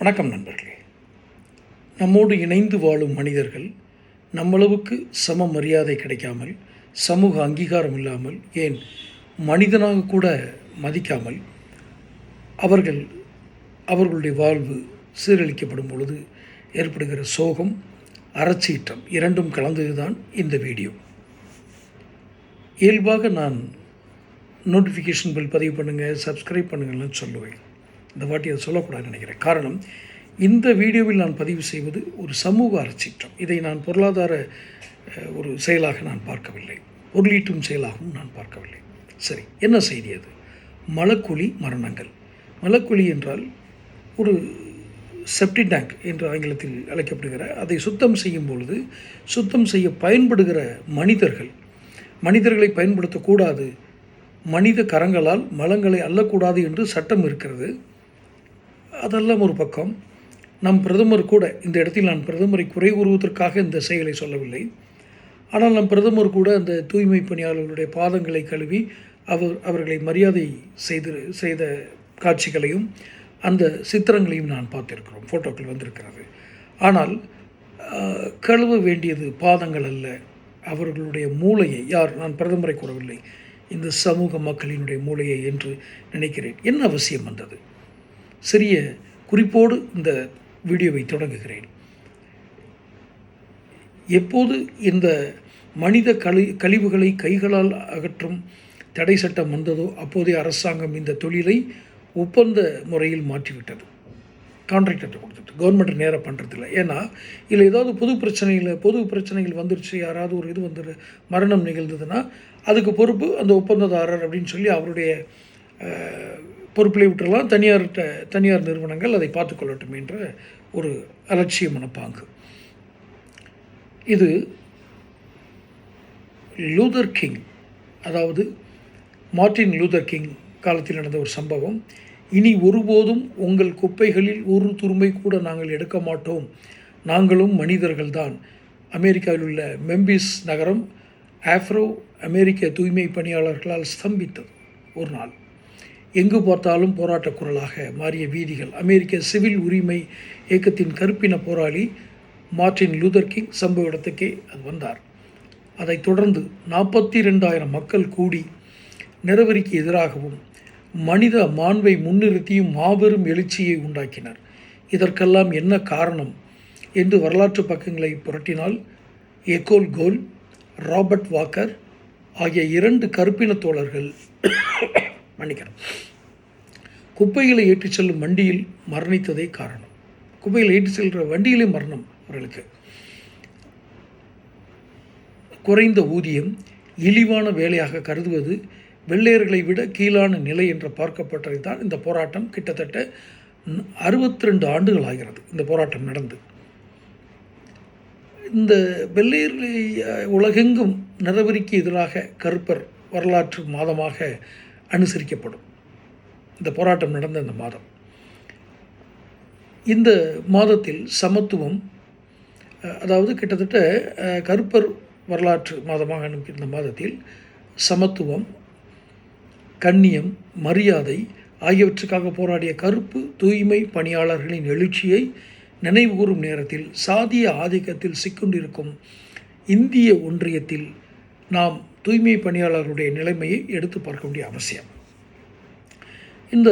வணக்கம் நண்பர்களே. நம்மோடு இணைந்து வாழும் மனிதர்கள் நம்மளவுக்கு சம மரியாதை கிடைக்காமல் சமூக அங்கீகாரம் இல்லாமல் ஏன் மனிதனாக கூட மதிக்காமல் அவர்கள் அவர்களுடைய வாழ்வு சீரழிக்கப்படும் பொழுது ஏற்படுகிற சோகம் அறச்சீற்றம் இரண்டும் கலந்ததுதான் இந்த வீடியோ. இயல்பாக நான் நோட்டிஃபிகேஷன் பில் பதிவு பண்ணுங்கள் சப்ஸ்கிரைப் பண்ணுங்கள்னு சொல்லுவேன். இந்த வாட்டி அதை சொல்லக்கூடாதுன்னு நினைக்கிறேன். காரணம் இந்த வீடியோவில் நான் பதிவு செய்வது ஒரு சமூக அறச்சீற்றம். இதை நான் பொருளாதார ஒரு செயலாக நான் பார்க்கவில்லை. பொருளீட்டும் செயலாகவும் நான் பார்க்கவில்லை. சரி என்ன செய்தி அது? மலக்குழி மரணங்கள். மலக்குழி என்றால் ஒரு செப்டி டேங்க் என்று ஆங்கிலத்தில் அழைக்கப்படுகிற அதை சுத்தம் செய்யும் பொழுது சுத்தம் செய்ய பயன்படுகிற மனிதர்கள். மனிதர்களை பயன்படுத்தக்கூடாது. மனித கரங்களால் மலங்களை அள்ளக்கூடாது என்று சட்டம் இருக்கிறது. அதெல்லாம் ஒரு பக்கம். நம் பிரதமர் கூட இந்த இடத்தில் நான் பிரதமரை குறை கூறுவதற்காக இந்த செயலை சொல்லவில்லை. ஆனால் நம் பிரதமர் கூட அந்த தூய்மை பணியாளர்களுடைய பாதங்களை கழுவி அவர் அவர்களை மரியாதை செய்து செய்த காட்சிகளையும் அந்த சித்திரங்களையும் நான் பார்த்திருக்கிறோம். ஃபோட்டோக்கள் வந்திருக்கிறது. ஆனால் கழுவ வேண்டியது பாதங்கள் அல்ல. அவர்களுடைய மூளையை யார் நான் பிரதமரை கூறவில்லை. இந்த சமூக மக்களினுடைய மூளையை என்று நினைக்கிறேன். என்ன அவசியம் வந்தது? சிறிய குறிப்போடு இந்த வீடியோவை தொடங்குகிறேன். எப்போது இந்த மனித கழி கழிவுகளை கைகளால் அகற்றும் தடை சட்டம் வந்ததோ அப்போதே அரசாங்கம் இந்த தொழிலை ஒப்பந்த முறையில் மாற்றிவிட்டது. கான்ட்ராக்டர்கிட்ட கொடுத்துட்டு. கவர்மெண்ட் நேராக பண்ணுறதில்ல ஏன்னா இதில் ஏதாவது பொது பிரச்சனையில் பொது பிரச்சனைகள் வந்துருச்சு யாராவது ஒரு இது வந்து மரணம் நிகழ்ந்ததுன்னா அதுக்கு பொறுப்பு அந்த ஒப்பந்ததாரர் அப்படின்னு சொல்லி அவருடைய பொறுப்பில் விட்டுறலாம். தனியார்கிட்ட தனியார் நிறுவனங்கள் அதை பார்த்துக்கொள்ளட்டும் என்ற ஒரு அலட்சிய மனப்பாங்கு. இது லூதர் கிங் அதாவது மார்ட்டின் லூதர் கிங் காலத்தில் நடந்த ஒரு சம்பவம். இனி ஒருபோதும் உங்கள் குப்பைகளில் ஒரு துரும்பை கூட நாங்கள் எடுக்க மாட்டோம். நாங்களும் மனிதர்கள்தான். அமெரிக்காவில் உள்ள மெம்பிஸ் நகரம் ஆஃப்ரோ அமெரிக்க தூய்மை பணியாளர்களால் ஸ்தம்பித்தது ஒரு நாள். எங்கு பார்த்தாலும் போராட்ட குரலாக மாறிய வீதிகள். அமெரிக்க சிவில் உரிமை இயக்கத்தின் கருப்பின போராளி மார்ட்டின் லூதர் கிங் சம்பவ இடத்துக்கே அது வந்தார். அதைத் தொடர்ந்து நாற்பத்தி ரெண்டாயிரம் மக்கள் கூடி நிறவரிக்கு எதிராகவும் மனித மாண்பை முன்னிறுத்தியும் மாபெரும் எழுச்சியை உண்டாக்கினர். இதற்கெல்லாம் என்ன காரணம் என்று வரலாற்று பக்கங்களை புரட்டினால் எகோல் கோல் ராபர்ட் வாக்கர் ஆகிய இரண்டு கருப்பின தோழர்கள் மன்னிக்கிறேன் குப்பைகளை ஏற்றிச் செல்லும் வண்டியில் மரணித்ததே காரணம். குப்பைகளை ஏற்றிச் செல்கிற வண்டியிலே மரணம் அவர்களுக்கு. குறைந்த ஊதியம் இழிவான வேலையாக கருதுவது வெள்ளையர்களை விட கீழான நிலை என்று பார்க்கப்பட்டதை தான் இந்த போராட்டம் கிட்டத்தட்ட அறுபத்தி ரெண்டு ஆண்டுகள் ஆகிறது. இந்த போராட்டம் நடந்து. இந்த வெள்ளையர்களை உலகெங்கும் நிறவரிக்கு எதிராக கருப்பர் வரலாற்று மாதமாக அனுசரிக்கப்படும். இந்த போராட்டம் நடந்த இந்த மாதம். இந்த மாதத்தில் சமத்துவம் அதாவது கிட்டத்தட்ட கருப்பர் வரலாற்று மாதமாக இந்த மாதத்தில் சமத்துவம் கண்ணியம் மரியாதை ஆகியவற்றுக்காக போராடிய கருப்பு தூய்மை பணியாளர்களின் எழுச்சியை நினைவுகூரும் நேரத்தில் சாதிய ஆதிக்கத்தில் சிக்குண்டிருக்கும் இந்திய ஒன்றியத்தில் நாம் தூய்மை பணியாளர்களுடைய நிலைமையை எடுத்து பார்க்க வேண்டிய அவசியம். இந்த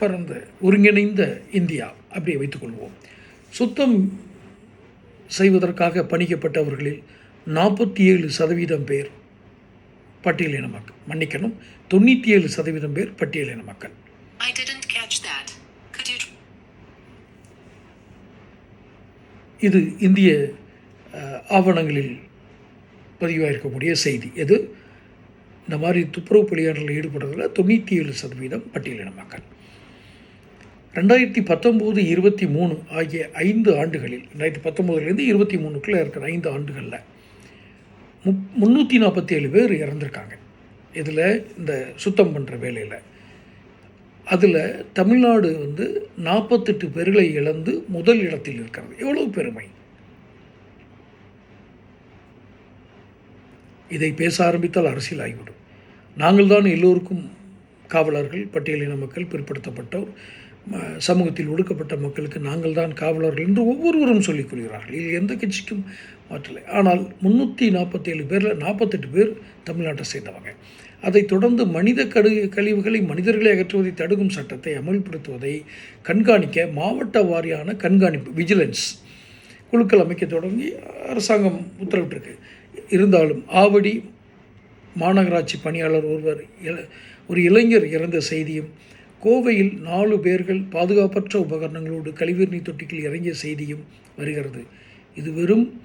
பரந்த ஒருங்கிணைந்த இந்தியா அப்படியே வைத்துக்கொள்வோம் சுத்தம் செய்வதற்காக பணிக்கப்பட்டவர்களில் நாற்பத்தி ஏழு சதவீதம் பேர் பட்டியலின மக்கள். மன்னிக்கணும் தொண்ணூற்றி ஏழு சதவீதம் பேர் பட்டியலின மக்கள்? இது இந்திய ஆவணங்களில் பதிவாயிருக்கக்கூடிய செய்தி. எது? இந்த மாதிரி துப்புரவு பணியாளர்கள் ஈடுபடுறதுல தொண்ணூற்றி ஏழு சதவீதம் பட்டியலின மக்கள். ரெண்டாயிரத்தி பத்தொம்போது இருபத்தி மூணு ஆகிய ஐந்து ஆண்டுகளில் ரெண்டாயிரத்தி பத்தொம்போதுலேருந்து இருபத்தி மூணுக்குள்ளே இருக்கிற ஐந்து ஆண்டுகளில் முப் முந்நூற்றி நாற்பத்தி ஏழு பேர் இறந்துருக்காங்க. இதில் இந்த சுத்தம் பண்ணுற வேலையில். அதில் தமிழ்நாடு வந்து நாற்பத்தெட்டு பேர்களை இழந்து முதல் இடத்தில் இருக்கிறது. எவ்வளோ பெருமை? இதை பேச ஆரம்பித்தால் அரசியல் ஆகிவிடும் நாங்கள் தான் எல்லோருக்கும் காவலர்கள் பட்டியலின மக்கள் பிற்படுத்தப்பட்டோர் சமூகத்தில் ஒடுக்கப்பட்ட மக்களுக்கு நாங்கள் தான் காவலர்கள் என்று ஒவ்வொருவரும் சொல்லிக் கொள்கிறார்கள். இது எந்த கட்சிக்கும் மாற்றலை. ஆனால் முந்நூற்றி நாற்பத்தேழு பேரில் நாற்பத்தெட்டு பேர் தமிழ்நாட்டை சேர்ந்தவங்க. அதைத் தொடர்ந்து மனித கடு கழிவுகளை மனிதர்களை அகற்றுவதை தடுக்கும் சட்டத்தை அமல்படுத்துவதை கண்காணிக்க மாவட்ட வாரியான கண்காணிப்பு விஜிலன்ஸ் குழுக்கள் அமைக்க தொடங்கி அரசாங்கம் உத்தரவிட்டிருக்கு. இருந்தாலும் ஆவடி மாநகராட்சி பணியாளர் ஒருவர் ஒரு இளைஞர் இறந்த செய்தியும் கோவையில் நாலு பேர்கள் பாதுகாப்பற்ற உபகரணங்களோடு கழிவுநீர் நீர் இறங்கிய செய்தியும் வருகிறது. இது வெறும்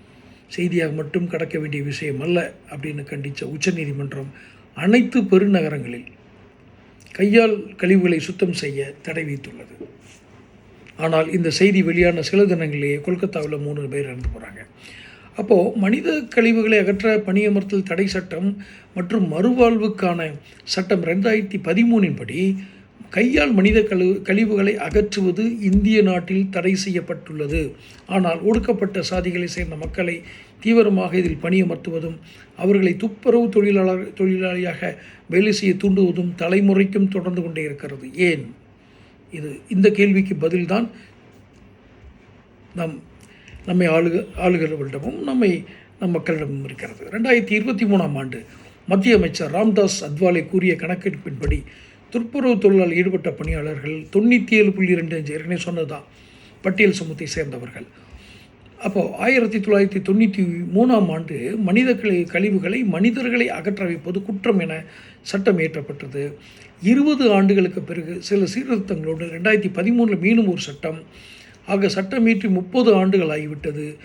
செய்தியாக மட்டும் கடக்க வேண்டிய விஷயம் அல்ல அப்படின்னு கண்டித்த உச்சநீதிமன்றம் அனைத்து பெருநகரங்களில் கையால் கழிவுகளை சுத்தம் செய்ய தடை விதித்துள்ளது. ஆனால் இந்த செய்தி வெளியான சில தினங்களிலேயே கொல்கத்தாவில் மூணு பேர் இறந்து போகிறாங்க அப்போது மனித கழிவுகளை அகற்ற பணியமர்த்தல் தடை சட்டம் மற்றும் மறுவாழ்வுக்கான சட்டம் ரெண்டாயிரத்தி பதிமூணின் படி கையால் மனித கழிவு கழிவுகளை அகற்றுவது இந்திய நாட்டில் தடை செய்யப்பட்டுள்ளது. ஆனால் ஒடுக்கப்பட்ட சாதிகளை சேர்ந்த மக்களை தீவிரமாக இதில் பணியமர்த்துவதும் அவர்களை துப்புரவு தொழிலாளர் தொழிலாளியாக வேலை செய்ய தூண்டுவதும் தலைமுறைக்கும் தொடர்ந்து கொண்டே இருக்கிறது. ஏன்? இது இந்த கேள்விக்கு பதில்தான் நம் நம்மை ஆளுக ஆளுகிறவர்களிடமும் நம்மை நம் மக்களிடமும் இருக்கிறது. ரெண்டாயிரத்தி இருபத்தி மூணாம் ஆண்டு மத்திய அமைச்சர் ராம்தாஸ் அத்வாலே கூறிய கணக்கெடுப்பின்படி துப்புரவு தொழிலால் ஈடுபட்ட பணியாளர்கள் தொண்ணூற்றி ஏழு புள்ளி ரெண்டு அஞ்சு ஏற்கனவே சொன்னதுதான். பட்டியல் சமூகத்தை சேர்ந்தவர்கள். அப்போது ஆயிரத்தி தொள்ளாயிரத்தி தொண்ணூற்றி மூணாம் ஆண்டு மனித கழிவுகளை மனிதர்களை அகற்ற வைப்பது குற்றம் என சட்டம் இயற்றப்பட்டது. இருபது ஆண்டுகளுக்கு பிறகு சில சீர்திருத்தங்களோடு ரெண்டாயிரத்தி பதிமூணில் மீண்டும் ஒரு சட்டம் ஆக சட்டம் இயற்றி முப்பது ஆண்டுகள் ஆகிவிட்டது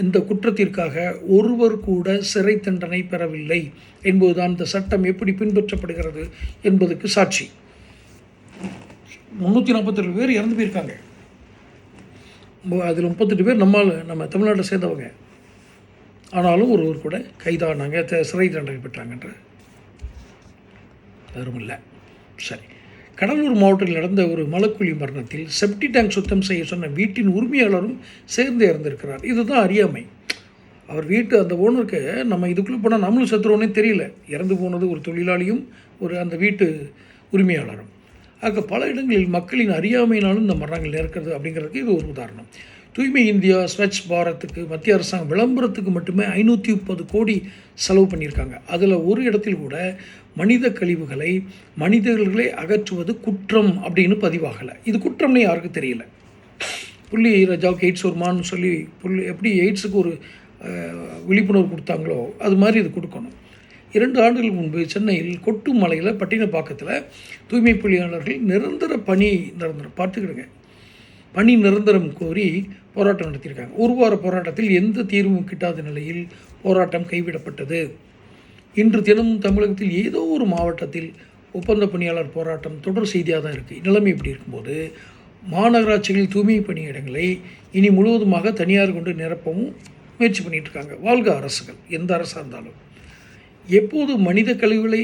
இந்த குற்றத்திற்காக ஒருவர் கூட சிறை தண்டனை பெறவில்லை என்பதுதான் இந்த சட்டம் எப்படி பின்பற்றப்படுகிறது என்பதுக்கு சாட்சி. முந்நூற்றி நாற்பத்தெட்டு பேர் இறந்து போயிருக்காங்க. அதில் முப்பத்தெட்டு பேர் நம்மால் நம்ம தமிழ்நாட்டை சேர்ந்தவங்க. ஆனாலும் ஒருவர் கூட கைதானாங்க த- சிறை தண்டனை பெற்றாங்கன்ற யாரும் இல்லை சரி. கடலூர் மாவட்டத்தில் நடந்த ஒரு மலக்குழி மரணத்தில் செப்டி டேங்க் சுத்தம் செய்ய சொன்ன வீட்டின் உரிமையாளரும் சேர்ந்து இறந்திருக்கிறார் இதுதான் அறியாமை. அவர் வீட்டு அந்த ஓனருக்கு நம்ம இதுக்குள்ளே போனால் நம்மளும் செத்துருவோன்னே தெரியல. இறந்து போனது ஒரு தொழிலாளியும் ஒரு அந்த வீட்டு உரிமையாளரும். ஆக பல இடங்களில் மக்களின் அறியாமையினாலும் இந்த மரணங்கள் நேர்க்கிறது அப்படிங்கிறதுக்கு இது ஒரு உதாரணம். தூய்மை இந்தியா ஸ்வச் பாரத்துக்கு மத்திய அரசாங்கம் விளம்பரத்துக்கு மட்டுமே ஐநூற்றி முப்பது கோடி செலவு பண்ணியிருக்காங்க. அதில் ஒரு இடத்தில் கூட மனித கழிவுகளை மனிதர்களை அகற்றுவது குற்றம் அப்படின்னு பதிவாகலை. இது குற்றம்னு யாருக்கும் தெரியல? புள்ளி ரஜாவுக்கு எய்ட்ஸ் வருமான்னு சொல்லி புள்ளி எப்படி எய்ட்ஸுக்கு ஒரு விழிப்புணர்வு கொடுத்தாங்களோ அது மாதிரி இது கொடுக்கணும். இரண்டு ஆண்டுகள் முன்பு சென்னையில் கொட்டுமலையில் பட்டினப்பாக்கத்தில் தூய்மை பணியாளர்கள் நிரந்தர பணி நிரந்தரம் பார்த்துக்கிடுங்க. பணி நிரந்தரம் கோரி போராட்டம் நடத்தியிருக்காங்க. ஒரு வார போராட்டத்தில் எந்த தீர்வும் கிட்டாத நிலையில் போராட்டம் கைவிடப்பட்டது. இன்று தினமும் தமிழகத்தில் ஏதோ ஒரு மாவட்டத்தில் ஒப்பந்த பணியாளர் போராட்டம் தொடர் செய்தியாக தான் இருக்குது நிலைமை இப்படி இருக்கும்போது மாநகராட்சிகளில் தூய்மை பணியிடங்களை இனி முழுவதுமாக தனியார் கொண்டு நிரப்பவும் முயற்சி பண்ணிகிட்டு இருக்காங்க. வாழ்க அரசுகள் எந்த அரசாக இருந்தாலும். எப்போது மனித கழிவுகளை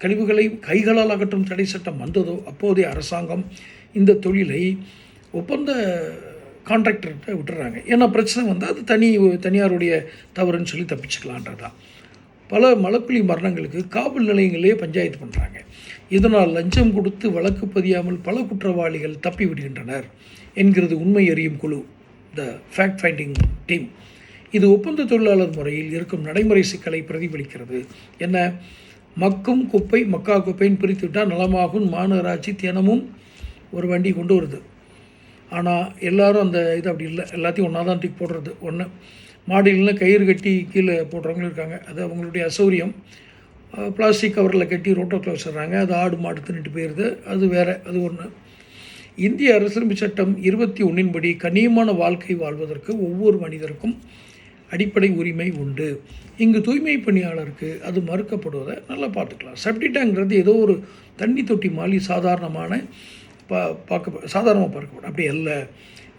கழிவுகளை கைகளால் அகற்றும் தடை சட்டம் வந்ததோ அப்போதைய அரசாங்கம் இந்த தொழிலை ஒப்பந்த கான்ட்ராக்டர்கிட்ட விட்டுறாங்க. ஏன்னா பிரச்சனை வந்தால் அது தனி தனியாருடைய தவறுன்னு சொல்லி தப்பிச்சுக்கலான்றது தான் பல மலக்குழி மரணங்களுக்கு காவல் நிலையங்களே பஞ்சாயத்து பண்ணுறாங்க இதனால் லஞ்சம் கொடுத்து வழக்கு பதியாமல் பல குற்றவாளிகள் தப்பி விடுகின்றனர் என்கிறது உண்மை அறியும் குழு த ஃபேக்ட் ஃபைண்டிங் டீம் இது ஒப்பந்த தொழிலாளர் முறையில் இருக்கும் நடைமுறை சிக்கலை பிரதிபலிக்கிறது. என்ன? மக்கும் குப்பை மக்கா குப்பைன்னு பிரித்து விட்டால் நலமாகும் மாநகராட்சி தினமும் ஒரு வண்டி கொண்டு வருது. ஆனால் எல்லாரும் அந்த இது அப்படி இல்லை. எல்லாத்தையும் ஒன்றா தான் தூக்கி போடுறது. ஒன்று மாடியிலாம் கயிறு கட்டி கீழே போடுறவங்களும் இருக்காங்க. அது அவங்களுடைய அசௌரியம். பிளாஸ்டிக் கவரில் கட்டி ரோட்டோக்கில் வச்சிடுறாங்க. அது ஆடு மாடு தின்னுட்டு போயிடுது. அது வேறு அது ஒன்று இந்திய அரசியலமைப்பு சட்டம் இருபத்தி ஒன்றின்படி கண்ணியமான வாழ்க்கை வாழ்வதற்கு ஒவ்வொரு மனிதருக்கும் அடிப்படை உரிமை உண்டு. இங்கு தூய்மை பணியாளருக்கு அது மறுக்கப்படுவதை நல்லா பார்த்துக்கலாம். செப்டி டேங்கிறது ஏதோ ஒரு தண்ணி தொட்டி மாதிரி சாதாரணமான பா பார்க்க சாதாரணமாக பார்க்கப்படும். அப்படி அல்ல.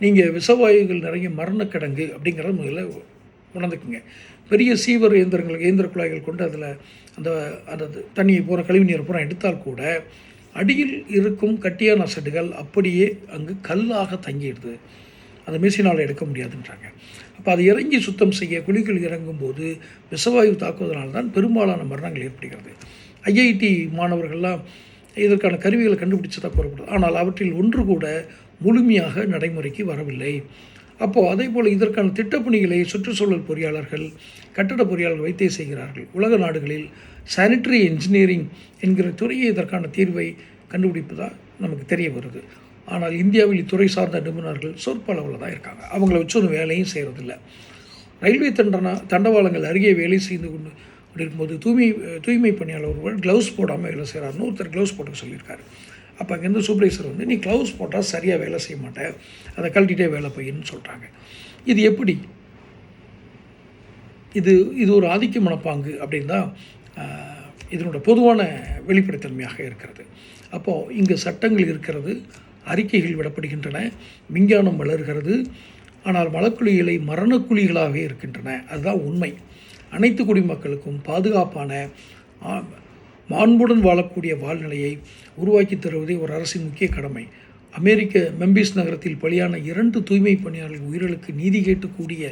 நீங்கள் விஷவாயுகள் நிறைய மரணக்கிடங்கு அப்படிங்கிறது முதல்ல உணர்ந்துக்குங்க. பெரிய சீவர் இயந்திரங்கள் இயந்திர குழாய்கள் கொண்டு அதில் அந்த அந்த தண்ணியை பூரா கழிவு நீரை பூரா எடுத்தால் கூட அடியில் இருக்கும் கட்டியான அசட்டுகள் அப்படியே அங்கு கல்லாக தங்கிடுது. அந்த மிஷினால் எடுக்க முடியாதுன்றாங்க. அப்போ அதை இறங்கி சுத்தம் செய்ய குழிகள் இறங்கும்போது விஷவாயு தாக்குவதனால தான் பெரும்பாலான மரணங்கள் ஏற்படுகிறது. ஐஐடி மாணவர்கள்லாம் இதற்கான கருவிகளை கண்டுபிடிச்சதாக கூறப்படுது ஆனால் அவற்றில் ஒன்று கூட முழுமையாக நடைமுறைக்கு வரவில்லை. அப்போது அதே போல் இதற்கான திட்டப்பணிகளை சுற்றுச்சூழல் பொறியாளர்கள் கட்டட பொறியாளர்கள் வைத்தே செய்கிறார்கள். உலக நாடுகளில் சானிட்டரி இன்ஜினியரிங் என்கிற துறையை இதற்கான தீர்வை கண்டுபிடிப்பதாக நமக்கு தெரிய வருது. ஆனால் இந்தியாவில் இத்துறை சார்ந்த நிபுணர்கள் சொற்பளவில் தான் இருக்காங்க. அவங்கள வச்சு ஒரு வேலையும் செய்கிறதில்ல ரயில்வே தண்டனா தண்டவாளங்கள் அருகே வேலை செய்து கொண்டு இருக்கும்போது தூய்மை தூய்மை பணியாளர் ஒருவர் க்ளவுஸ் போடாமல் வேலை செய்கிறாருன்னு ஒருத்தர் க்ளவுஸ் போட்டு சொல்லியிருக்காரு. அப்போ அங்கேருந்து சூப்பர்வைசர் வந்து நீ க்ளவுஸ் போட்டால் சரியாக வேலை செய்ய மாட்டேன் அதை கழட்டிகிட்டே வேலை பையன்னு சொல்கிறாங்க இது எப்படி? இது இது ஒரு ஆதிக்க மனப்பாங்கு அப்படின்னு தான் இதனோட பொதுவான வெளிப்படைத்தன்மையாக இருக்கிறது. அப்போது இங்கே சட்டங்கள் இருக்கிறது அறிக்கைகள் விடப்படுகின்றன விஞ்ஞானம் வளர்கிறது ஆனால் மலக்குழிகளை மரணக்குழிகளாகவே இருக்கின்றன. அதுதான் உண்மை. அனைத்து குடிமக்களுக்கும் பாதுகாப்பான மாண்புடன் வாழக்கூடிய வாழ்நிலையை உருவாக்கி தருவதே ஒரு அரசின் முக்கிய கடமை. அமெரிக்க மெம்பிஸ் நகரத்தில் பலியான இரண்டு தூய்மை பணியாளர்கள் உயிர்களுக்கு நீதி கேட்டுக்கூடிய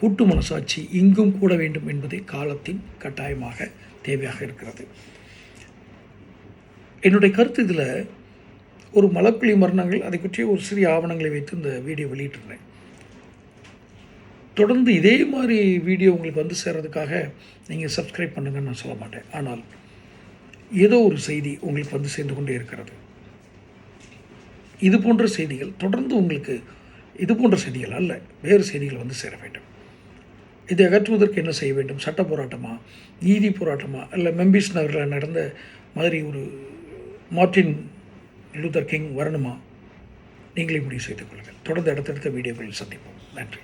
கூட்டு மனசாட்சி இங்கும் கூட வேண்டும் என்பதே காலத்தின் கட்டாயமாக தேவையாக இருக்கிறது. என்னுடைய கருத்து இதில் ஒரு மலக்குழி மரணங்கள் அதை பற்றிய ஒரு சிறிய ஆவணங்களை வைத்து இந்த வீடியோ வெளியிட்டிருந்தேன். தொடர்ந்து இதே மாதிரி வீடியோ உங்களுக்கு வந்து சேர்றதுக்காக நீங்கள் சப்ஸ்கிரைப் பண்ணுங்கன்னு நான் சொல்ல மாட்டேன். ஆனால் ஏதோ ஒரு செய்தி உங்களுக்கு வந்து சேர்ந்து கொண்டே இருக்கிறது. இது போன்ற செய்திகள் தொடர்ந்து உங்களுக்கு இது போன்ற செய்திகள் அல்ல வேறு செய்திகள் வந்து சேர வேண்டும். இதை அகற்றுவதற்கு என்ன செய்ய வேண்டும்? சட்ட போராட்டமா? நீதி போராட்டமா? இல்லை மெம்பிஸ் நகரில் நடந்த மாதிரி ஒரு மார்ட்டின் லூதர் கிங் வரணுமா? நீங்களே முடிவு செய்து கொள்ளுங்கள். தொடர்ந்து அடுத்தடுத்த வீடியோக்களில் சந்திப்போம். நன்றி.